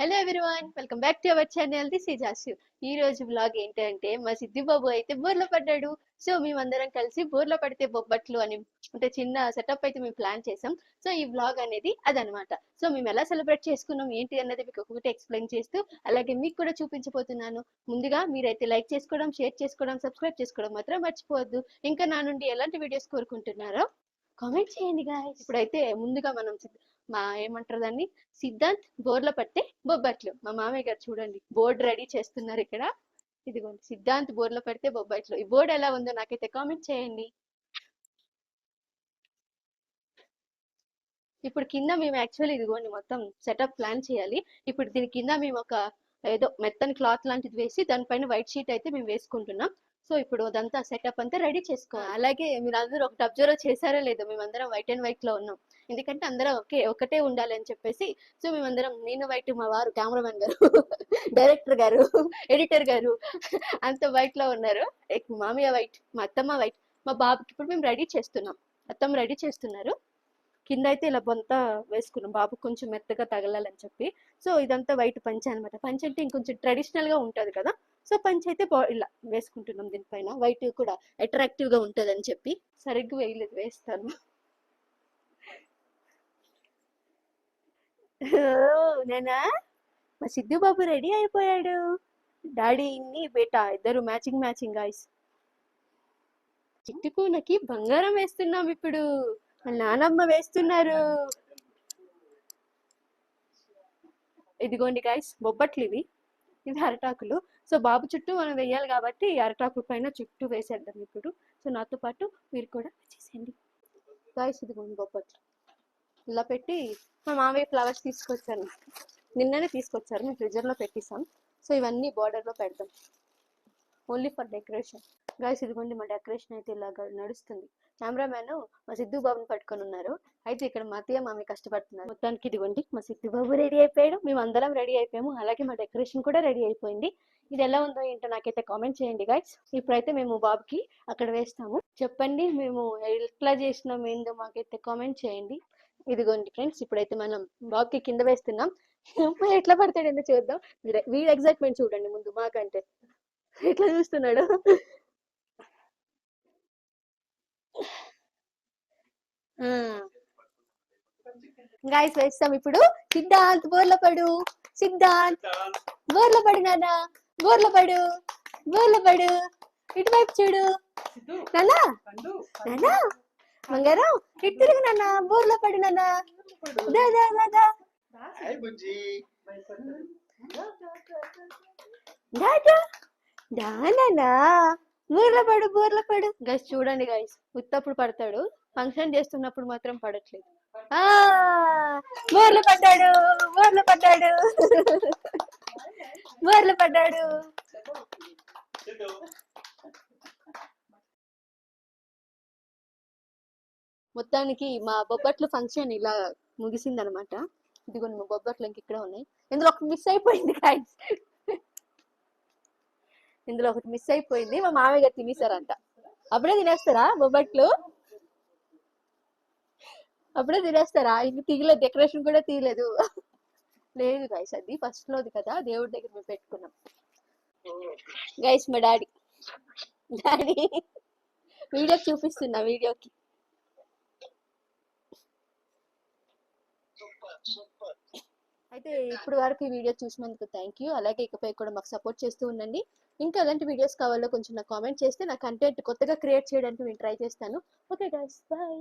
Hello everyone welcome back to our channel this is Ashu ఈ రోజు blog ఏంటంటే మా సిద్ధిబాబు అయితే బోర్లో పడ్డాడు. సో మేమందరం కలిసి బోర్లో పడితే బొబ్బట్లు అని అంటే చిన్న సెటప్ అయితే మేము ప్లాన్ చేసాం. సో ఈ బ్లాగ్ అనేది అదనమాట సో మేము ఎలా సెలబ్రేట్ చేసుకున్నాం ఏంటి అన్నది మీకు ఒకటి ఎక్స్ప్లెయిన్ చేస్తూ అలాగే మీకు కూడా చూపించబోతున్నాను. ముందుగా మీరైతే లైక్ చేసుకోవడం షేర్ చేసుకోవడం సబ్స్క్రైబ్ చేసుకోవడం మాత్రం మర్చిపోవద్దు. ఇంకా నా నుండి ఎలాంటి వీడియోస్ కోరుకుంటున్నారో కామెంట్ చేయండి గాయస్ ఇప్పుడైతే ముందుగా మనం మా ఏమంటారు దాన్ని? సిద్ధాంత్ బోర్ల పట్టే బొబ్బట్లు. మా మామయ్య గారు చూడండి. బోర్డు రెడీ చేస్తున్నారు ఇక్కడ. ఇదిగోండి. సిద్ధాంత్ బోర్లో పెడితే బొబ్బట్లు. ఈ బోర్డు ఎలా ఉందో నాకైతే కామెంట్ చేయండి. ఇప్పుడు కింద మేము యాక్చువల్లీ ఇదిగోండి మొత్తం సెటప్ ప్లాన్ చేయాలి. ఇప్పుడు దీని కింద మేము ఒక ఏదో మెత్తని క్లాత్ లాంటిది వేసి దానిపైన వైట్ షీట్ అయితే మేము వేసుకుంటున్నాం. సో ఇప్పుడు అదంతా సెటప్ అంతా రెడీ చేసుకోవాలి. అలాగే మీరు అందరూ ఒకటి అబ్జర్వ్ చేశారో లేదో మేమందరం వైట్ అండ్ వైట్లో ఉన్నాం. ఎందుకంటే అందరం ఒకే ఒకటే ఉండాలి అని చెప్పేసి సో మేమందరం నేను వైట్ మా వారు కెమెరామెన్ గారు డైరెక్టర్ గారు ఎడిటర్ గారు అంత వైట్లో ఉన్నారు మామయ్య వైట్ మా అత్తమ్మ వైట్ మా బాబుకి ఇప్పుడు మేము రెడీ చేస్తున్నాం. అత్తమ్మ రెడీ చేస్తున్నారు. కింద అయితే ఇలా బొంత వేసుకున్నాం. బాబు కొంచెం మెత్తగా తగలాలని చెప్పి. సో ఇదంతా వైట్ పంచ అనమాట పంచ అంటే ఇంకొంచెం ట్రెడిషనల్గా ఉంటది కదా. సో పంచ అయితే బా- ఇలా వేసుకుంటున్నాం దీనిపైన. వైట్ కూడా అట్రాక్టివ్గా ఉంటుందని అని చెప్పి. సరిగ్గా వేయలేదు వేస్తాను. నేనా? మా సిద్ధు బాబు రెడీ అయిపోయాడు. డాడీ ఇన్ని బేటా ఇద్దరు మ్యాచింగ్ మ్యాచింగ్ గాయస్. చిట్టి బంగారం వేస్తున్నాం ఇప్పుడు. మా నానమ్మ వేస్తున్నారు. ఇదిగోండి గాయస్ బొబ్బట్లు ఇవి ఇది అరటాకులు. సో బాబు చుట్టూ మనం వేయాలి కాబట్టి ఈ అరటాకుల పైన చుట్టూ వేసేద్దాం ఇప్పుడు. సో నాతో పాటు మీరు కూడా చేసేయండి గాయస్ ఇదిగోండి బొబ్బట్లు. ఇలా పెట్టి మా మామయ్య ఫ్లవర్స్ తీసుకొచ్చాను నిన్ననే తీసుకొచ్చారు. మేము ఫ్రిడ్జర్లో పెట్టేసాం సో ఇవన్నీ బార్డర్లో పెడతాం పెడదాం. Only for decoration. గాయస్ ఇదిగోండి మా డెకరేషన్ అయితే ఇలా నడుస్తుంది. కెమెరామ్యాన్ మా సిద్ధు బాబుని పట్టుకొని ఉన్నారు. అయితే ఇక్కడ మా అత్తయ్య మామి కష్టపడుతున్నారు. మొత్తానికి ఇదిగోండి మా సిద్ధు బాబు రెడీ అయిపోయాడు. మేము అందరం రెడీ అయిపోయాము. అలాగే మా డెకరేషన్ కూడా రెడీ అయిపోయింది. ఇది ఎలా ఉందో ఏంటో నాకైతే కామెంట్ చేయండి గాయస్. ఇప్పుడైతే మేము బాబుకి అక్కడ వేస్తాము. చెప్పండి మేము ఎట్లా చేసినాం ఏందో మాకైతే కామెంట్ చేయండి. ఇదిగోండి ఫ్రెండ్స్ ఇప్పుడైతే మనం బాబుకి కింద వేస్తున్నాం. ఎట్లా పడతాడేందో చూద్దాం. వీడి- వీడి ఎగ్జైట్మెంట్ చూడండి ముందు మాకంటే. ఎట్లా చూస్తున్నాడు? గాయస్ వేస్తాం ఇప్పుడు. సిద్ధాంత్ బోర్ల పడు సిద్ధాంత్. బోర్ల పడు నాన్న. బోర్ల పడు బోర్ల పడు ఇటువైపు చూడు. నాన్నా. నాన్నా. బంగారం ఇటు తిరుగు నాన్న. బోర్ల పడు నాన్న. దా దా దా దా. దా దా. పడు బోర్ల పడు. గైస్ చూడండి గైస్ ఉత్తప్పుడు పడతాడు. ఫంక్షన్ చేస్తున్నప్పుడు మాత్రం పడట్లేదు. ఆ బోర్లు పడ్డాడు బోర్లు పడ్డాడు. బోర్లు పడ్డాడు. మొత్తానికి మా బొబ్బట్లు ఫంక్షన్ ఇలా ముగిసిందనమాట. ఇదిగోండి మా బొబ్బట్లు ఇంక ఇక్కడ ఉన్నాయి. ఇందులో ఒకటి మిస్ అయిపోయింది గాయస్ ఇందులో ఒకటి మిస్ అయిపోయింది. మా మామయ్య గారు తినేసారంట అప్పుడే తినేస్తారా బొబ్బట్లు? అప్పుడే తినేస్తారా? ఇంక తీయలేదు. డెకరేషన్ కూడా తీయలేదు. లేదు గైస్ అది ఫస్ట్ లోది కదా. దేవుడి దగ్గర మేము పెట్టుకున్నాం. గైస్ మా డాడీ. డాడీ వీడియోకి చూపిస్తున్నా వీడియోకి. అయితే ఇప్పుడు వరకు ఈ వీడియో చూసినందుకు థ్యాంక్ యూ అలాగే ఇకపై కూడా మాకు సపోర్ట్ చేస్తూ ఉండండి. ఇంకా ఎలాంటి వీడియోస్ కావాలో కొంచెం నాకు కామెంట్ చేస్తే నా కంటెంట్ కొత్తగా క్రియేట్ చేయడానికి నేను ట్రై చేస్తాను. Okay guys bye